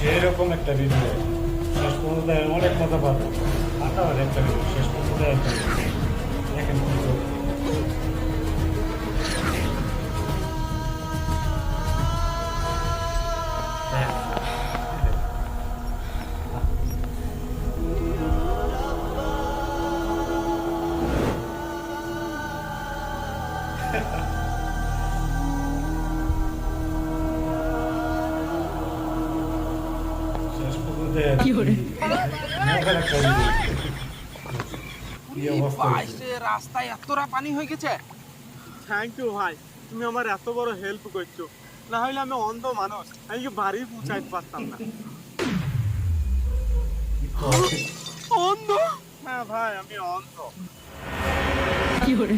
সেরকম একটা ভিডিও শেষ পর্যন্ত অনেক মজা পাবো আটার একটা ভিডিও শেষ পর্যন্ত একটা কি করে। রাস্তায় এতটা পানি হয়ে গেছে। থ্যাংক ইউ ভাই। তুমি আমার এত বড় হেল্প করছ। না হলে আমি অন্ধ মানুষ। আমি বাড়ি পৌঁছাইতে পারতাম না? অন্ধ? হ্যাঁ ভাই আমি অন্ধ। কি করে